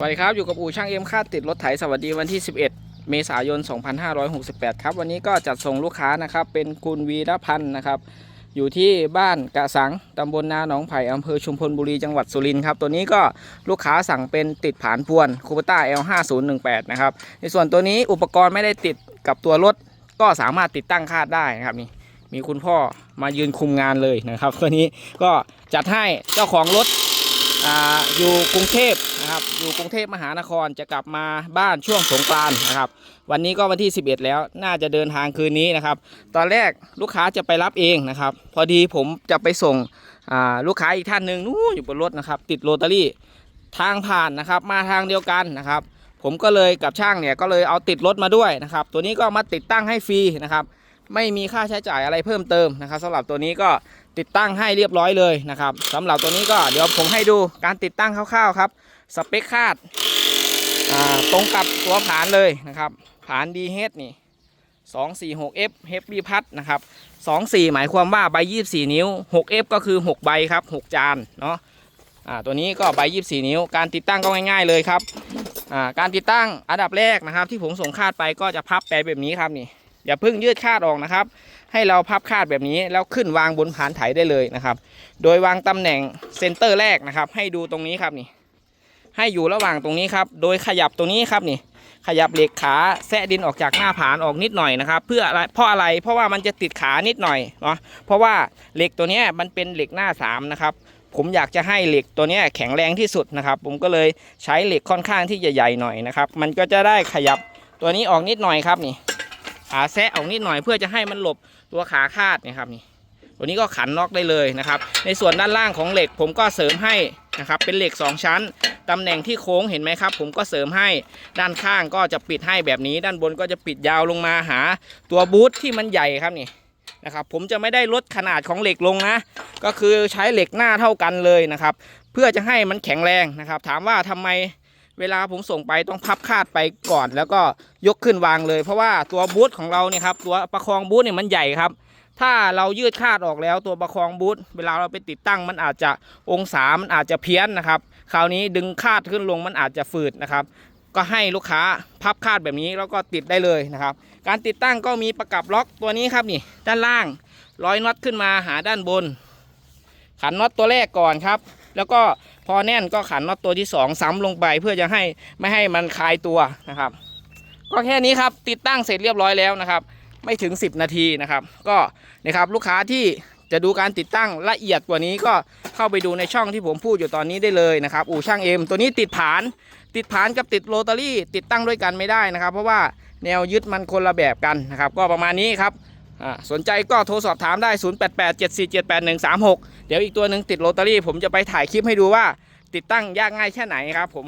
สวัสดีครับ อยู่กับอู่ช่างเอ็มคาดติดรถไถสวัสดีวันที่ 11 เมษายน 2568 ครับ วันนี้ก็จัดส่งลูกค้านะครับ เป็นคุณวีรพันธ์นะครับ อยู่ที่บ้านกะสังตำบลนาหนองไผ่อำเภอชุมพลบุรีจังหวัดสุรินทร์ครับ ตัวนี้ก็ลูกค้าสั่งเป็นติดผานพวนคูปต้า L5018 นะครับ ในส่วนตัวนี้อุปกรณ์ไม่ได้ติดกับตัวรถ ก็สามารถติดตั้งคาดได้นะครับนี่มีคุณพ่อมายืนคุมงานเลยนะครับตัวนี้ก็จัดให้เจ้าของรถออยู่กรุงเทพ นะครับ อยู่กรุงเทพมหานครจะกลับมาบ้านช่วงสงกรานนะครับ วันนี้ก็วันที่ 11 แล้วน่าจะเดินทางคืนนี้นะครับ ตอนแรกลูกค้าจะไปรับเองนะครับ พอดีผมจะไปส่งลูกค้าอีกท่านหนึ่งนู้นอยู่บนรถนะครับ ติดโรตารี่ทางผ่านนะครับ มาทางเดียวกันนะครับ ผมก็เลยกับช่างเนี่ยก็เลยเอาติดรถมาด้วยนะครับ ตัวนี้ก็มาติดตั้งให้ฟรีนะครับ ไม่มีค่าใช้จ่ายอะไรเพิ่มเติมนะครับสำหรับตัวนี้ก็ติดตั้งให้เรียบร้อยเลยนะครับสำหรับตัวนี้ก็เดี๋ยวผมให้ดูการติดตั้งคร่าวๆครับ สเปคคาดตรงกับตัวผานเลยนะครับ ผาน DH นี่ 246F Heavy พัดนะครับ24 หมายความว่าใบ 24 นิ้ว 6F ก็คือ 6 ใบครับ 6 จานเนาะอ่าตัวนี้ก็ใบ 24 นิ้ว การติดตั้งก็ง่าย ๆเลยครับอ่าการติดตั้งอันดับแรกนะครับ ที่ผมส่งคาดไปก็จะพับไปแบบนี้ครับนี่อย่าเพิ่งยืดคาดออกนะครับ ให้เราพับคาดแบบนี้แล้วขึ้นวางบนผานไถได้เลยนะครับ โดยวางตำแหน่งเซนเตอร์แรกนะครับ ให้ดูตรงนี้ครับนี่ ให้อยู่ระหว่างตรงนี้ครับ โดยขยับตรงนี้ครับนี่ ขยับเหล็กขาแซะดินออกจากหน้าผานออกนิดหน่อยนะครับ เพื่ออะไรเพราะอะไรเพราะว่ามันจะติดขานิดหน่อยเนาะเพราะว่าเหล็กตัวนี้มันเป็นเหล็กหน้าสามนะครับผมอยากจะให้เหล็กตัวนี้แข็งแรงที่สุดนะครับ ผมก็เลยใช้เหล็กค่อนข้างที่จะใหญ่หน่อยนะครับ มันก็จะได้ขยับตัวนี้ออกนิดหน่อยครับนี่ขาแซะออกนิดหน่อยเพื่อจะให้มันหลบตัวขาคาดนะครับนี่ตัวนี้ก็ขันน็อกได้เลยนะครับ ในส่วนด้านล่างของเหล็กผมก็เสริมให้ นะครับเป็นเหล็ก 2 ชั้น ตำแหน่งที่โค้งเห็นไหมครับ ผมก็เสริมให้ด้านข้างก็จะปิดให้แบบนี้ ด้านบนก็จะปิดยาวลงมาหา ตัวบูทที่มันใหญ่ครับนี่นะครับผมจะไม่ได้ลดขนาดของเหล็กลงนะ ก็คือใช้เหล็กหน้าเท่ากันเลยนะครับ เพื่อจะให้มันแข็งแรงนะครับ ถามว่าทำไมเวลาผมส่งไปต้องพับคาดไปก่อน แล้วก็ยกขึ้นวางเลย เพราะว่าตัวบูทของเราเนี่ยครับตัวประคองบูทเนี่ยมันใหญ่ครับ ถ้าเรายืดคาดออกแล้วตัวประคองบูทเวลาเราไปติดตั้งมันอาจจะองศามันอาจจะเพี้ยนนะครับ คราวนี้ดึงคาดขึ้นลงมันอาจจะฝืดนะครับ ก็ให้ลูกค้าพับคาดแบบนี้แล้วก็ติดได้เลยนะครับ การติดตั้งก็มีประกับล็อกตัวนี้ครับนี่ด้านล่างร้อยน็อตขึ้นมาหาด้านบน ขันน็อตตัวแรกก่อนครับ แล้วก็พอแน่นก็ขันน็อตตัวที่ 2 ซ้ำลงไปเพื่อจะให้ไม่ให้มันคลายตัวนะครับ ก็แค่นี้ครับติดตั้งเสร็จเรียบร้อยแล้วนะครับ ไม่ถึง 10 นาทีนะครับ ก็นะครับลูกค้าที่จะดูการติดตั้งละเอียดกว่านี้ก็เข้าไปดูในช่องที่ผมพูดอยู่ตอนนี้ได้เลยนะครับ อู่ช่างเอ็มตัวนี้ติดผาน ติดผานกับติดโรตารี่ ติดตั้งด้วยกันไม่ได้นะครับ เพราะว่าแนวยึดมันคนละแบบกันนะครับ ก็ประมาณนี้ครับอ่าสนใจก็โทรสอบถามได้ 0887478136 เดี๋ยวอีกตัวหนึ่งติดโรตารี่ ผมจะไปถ่ายคลิปให้ดูว่าติดตั้งยากง่ายแค่ไหนครับผม